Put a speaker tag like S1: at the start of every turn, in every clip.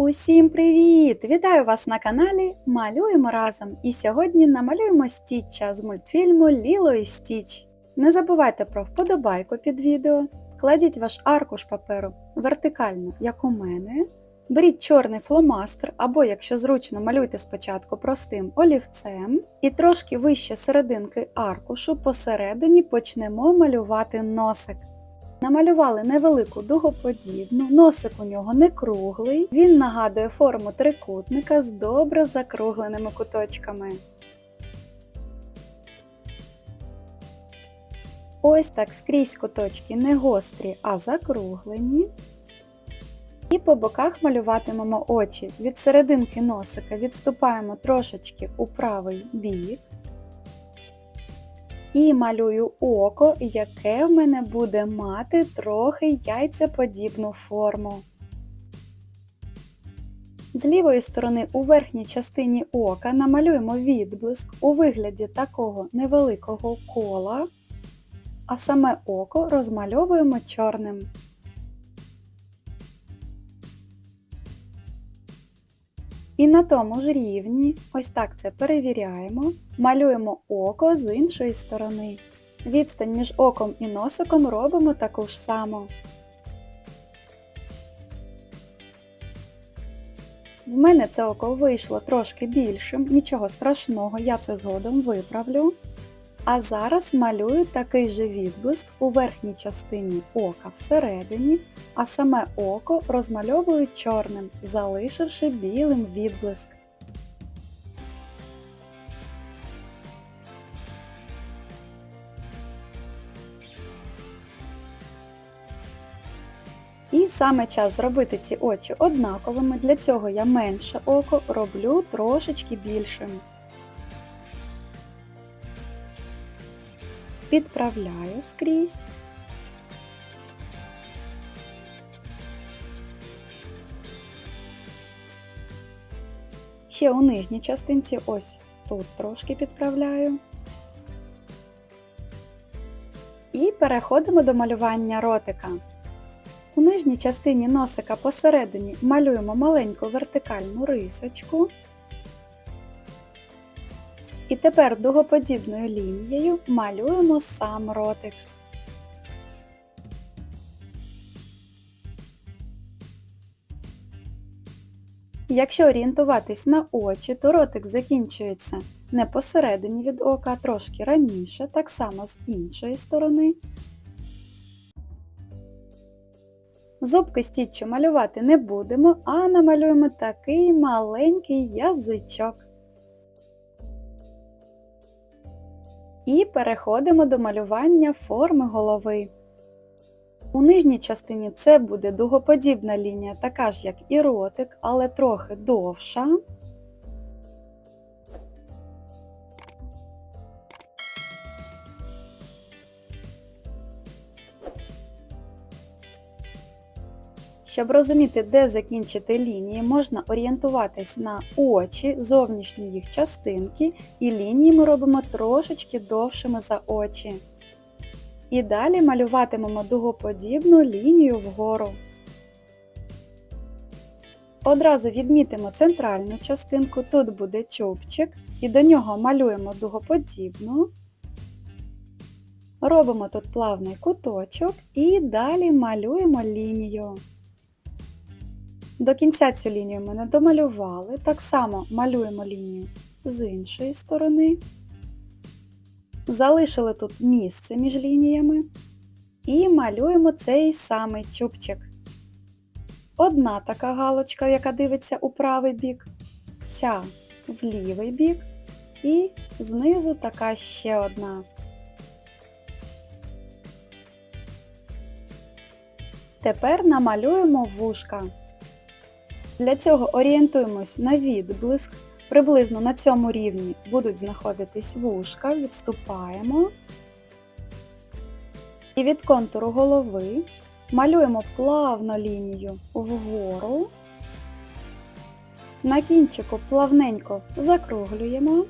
S1: Усім привіт! Вітаю вас на каналі Малюємо разом! І сьогодні намалюємо Стіча з мультфільму Ліло і Стіч. Не забувайте про вподобайку під відео, кладіть ваш аркуш паперу вертикально, як у мене. Беріть чорний фломастер, або, якщо зручно, малюйте спочатку простим олівцем. І трошки вище серединки аркушу посередині почнемо малювати носик. Намалювали невелику дугоподібну, носик у нього не круглий, він нагадує форму трикутника з добре закругленими куточками. Ось так скрізь куточки не гострі, а закруглені. І по боках малюватимемо очі. Від серединки носика відступаємо трошечки у правий бік. І малюю око, яке в мене буде мати трохи яйцеподібну форму. З лівої сторони у верхній частині ока намалюємо відблиск у вигляді такого невеликого кола, а саме око розмальовуємо чорним. І на тому ж рівні, ось так це перевіряємо, малюємо око з іншої сторони. Відстань між оком і носиком робимо таку ж саму. В мене це око вийшло трошки більшим, нічого страшного, я це згодом виправлю. А зараз малюю такий же відблиск у верхній частині ока всередині, а саме око розмальовую чорним, залишивши білим відблиск. І саме час зробити ці очі однаковими, для цього я менше око роблю трошечки більшим. Підправляю скрізь. Ще у нижній частинці ось тут трошки підправляю. І переходимо до малювання ротика. У нижній частині носика посередині малюємо маленьку вертикальну рисочку. І тепер дугоподібною лінією малюємо сам ротик. Якщо орієнтуватись на очі, то ротик закінчується не посередині від ока, а трошки раніше, так само з іншої сторони. Зубки стіччю малювати не будемо, а намалюємо такий маленький язичок. І переходимо до малювання форми голови. У нижній частині це буде дугоподібна лінія, така ж як і ротик, але трохи довша. Щоб розуміти, де закінчити лінії, можна орієнтуватись на очі, зовнішні їх частинки, і лінії ми робимо трошечки довшими за очі. І далі малюватимемо дугоподібну лінію вгору. Одразу відмітимо центральну частинку, тут буде чубчик, і до нього малюємо дугоподібну. Робимо тут плавний куточок і далі малюємо лінію. До кінця цю лінію ми не домалювали. Так само малюємо лінію з іншої сторони. Залишили тут місце між лініями. І малюємо цей самий чубчик. Одна така галочка, яка дивиться у правий бік, ця в лівий бік, і знизу така ще одна. Тепер намалюємо вушка. Для цього орієнтуємось на відблиск. Приблизно на цьому рівні будуть знаходитись вушка, відступаємо. І від контуру голови малюємо плавно лінію вгору. На кінчику плавненько закруглюємо,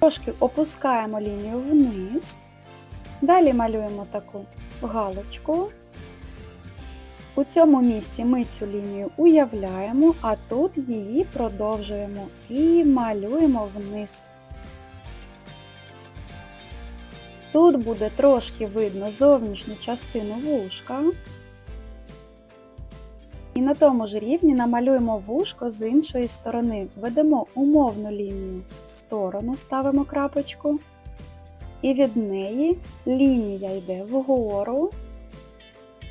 S1: трошки опускаємо лінію вниз. Далі малюємо таку галочку. У цьому місці ми цю лінію уявляємо, а тут її продовжуємо і малюємо вниз. Тут буде трошки видно зовнішню частину вушка. І на тому ж рівні намалюємо вушко з іншої сторони. Ведемо умовну лінію в сторону, ставимо крапочку. І від неї лінія йде вгору.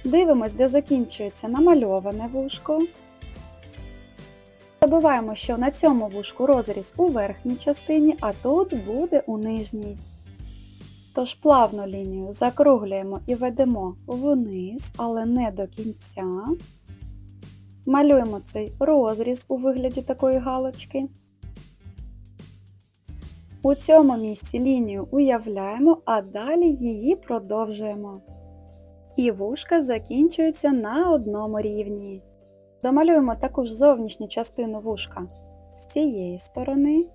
S1: Дивимось, де закінчується намальоване вушко. Забуваємо, що на цьому вушку розріз у верхній частині, а тут буде у нижній. Тож плавну лінію закруглюємо і ведемо вниз, але не до кінця. Малюємо цей розріз у вигляді такої галочки. У цьому місці лінію уявляємо, а далі її продовжуємо. І вушка закінчуються на одному рівні. Домалюємо таку ж зовнішню частину вушка з цієї сторони.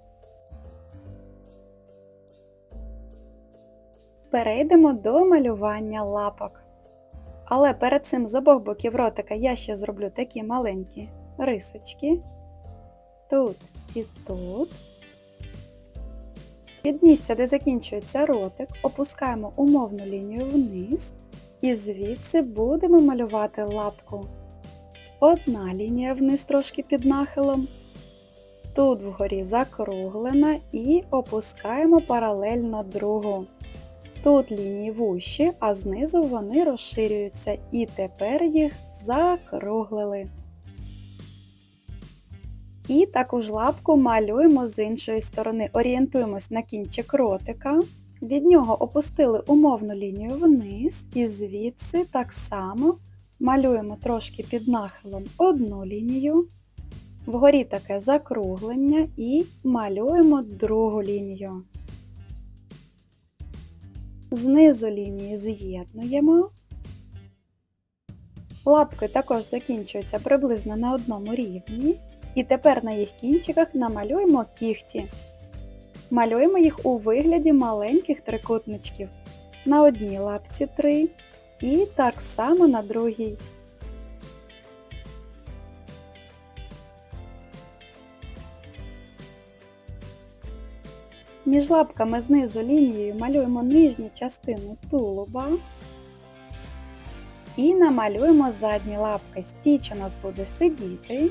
S1: Перейдемо до малювання лапок. Але перед цим з обох боків ротика я ще зроблю такі маленькі рисочки. Тут і тут. Від місця, де закінчується ротик, опускаємо умовну лінію вниз і звідси будемо малювати лапку. Одна лінія вниз трошки під нахилом. Тут вгорі закруглена і опускаємо паралельно другу. Тут лінії вущі, а знизу вони розширюються і тепер їх закруглили. І таку ж лапку малюємо з іншої сторони. Орієнтуємось на кінчик ротика. Від нього опустили умовну лінію вниз і звідси так само малюємо трошки під нахилом одну лінію. Вгорі таке закруглення і малюємо другу лінію. Знизу лінії з'єднуємо. Лапки також закінчуються приблизно на одному рівні. І тепер на їх кінчиках намалюємо кігті. Малюємо їх у вигляді маленьких трикутничків. На одній лапці 3 і так само на другій. Між лапками знизу лінією малюємо нижню частину тулуба і намалюємо задні лапки. Стіч у нас буде сидіти.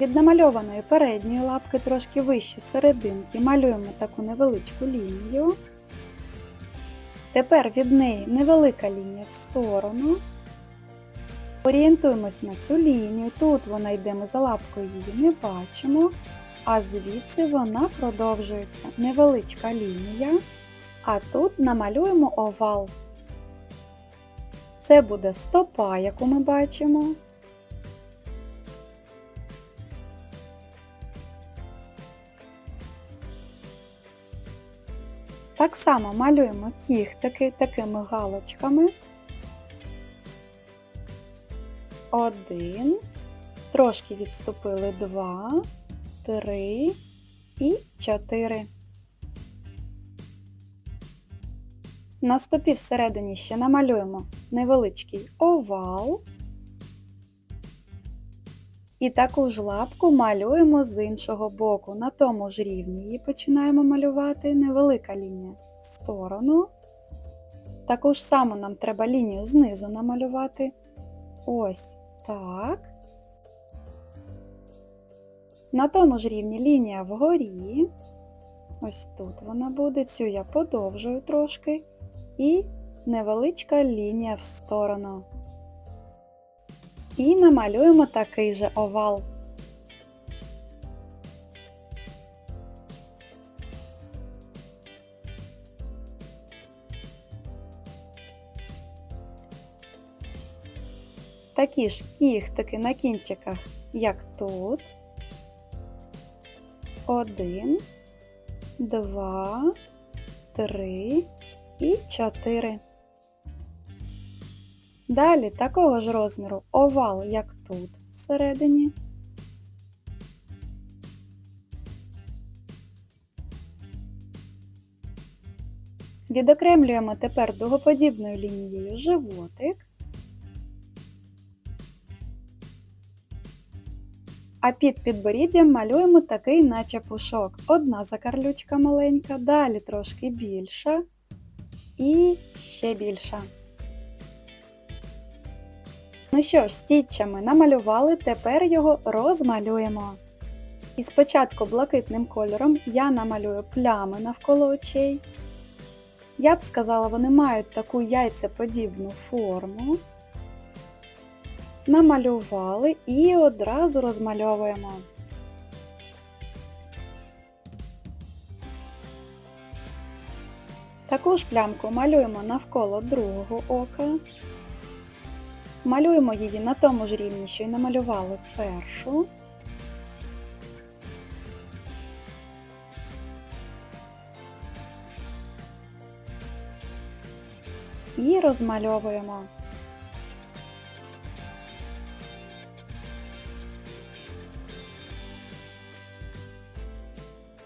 S1: Від намальованої передньої лапки трошки вище серединки малюємо таку невеличку лінію. Тепер від неї невелика лінія в сторону. Орієнтуємось на цю лінію. Тут вона йде ми за лапкою її не бачимо, а звідси вона продовжується. Невеличка лінія. А тут намалюємо овал. Це буде стопа, яку ми бачимо. Так само малюємо кіхтики такими галочками. Один, трошки відступили два, три і чотири. На стопі всередині ще намалюємо невеличкий овал. І таку ж лапку малюємо з іншого боку. На тому ж рівні її починаємо малювати невелика лінія в сторону. Таку ж саму нам треба лінію знизу намалювати. Ось так. На тому ж рівні лінія вгорі. Ось тут вона буде, цю я подовжую трошки. І невеличка лінія в сторону. І намалюємо такий же овал. Такі ж кіхтики на кінчиках, як тут. Один, два, три і чотири. Далі такого ж розміру овал, як тут всередині. Відокремлюємо тепер дугоподібною лінією животик. А під підборіддям малюємо такий, наче пушок. Одна закарлючка маленька, далі трошки більша і ще більша. Ну що ж, стіччями намалювали, тепер його розмалюємо. І спочатку блакитним кольором я намалюю плями навколо очей. Я б сказала, вони мають таку яйцеподібну форму. Намалювали і одразу розмальовуємо. Таку ж плямку малюємо навколо другого ока. Малюємо її на тому ж рівні, що й намалювали першу. І розмальовуємо.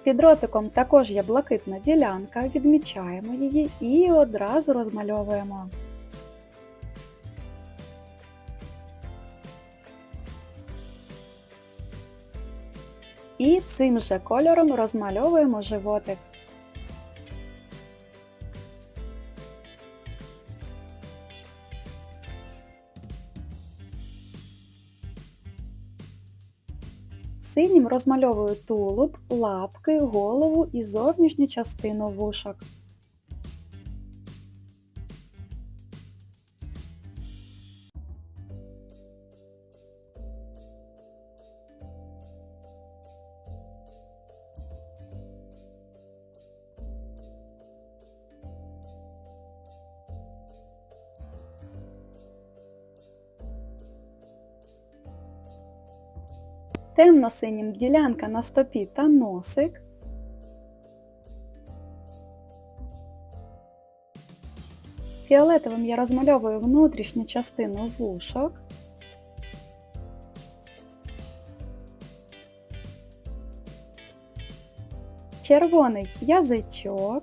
S1: Під ротиком також є блакитна ділянка, відмічаємо її і одразу розмальовуємо. І цим же кольором розмальовуємо животик. Синім розмальовую тулуб, лапки, голову і зовнішню частину вушок. Темно-синім ділянка на стопі та носик. Фіолетовим я розмальовую внутрішню частину вушок. Червоний язичок.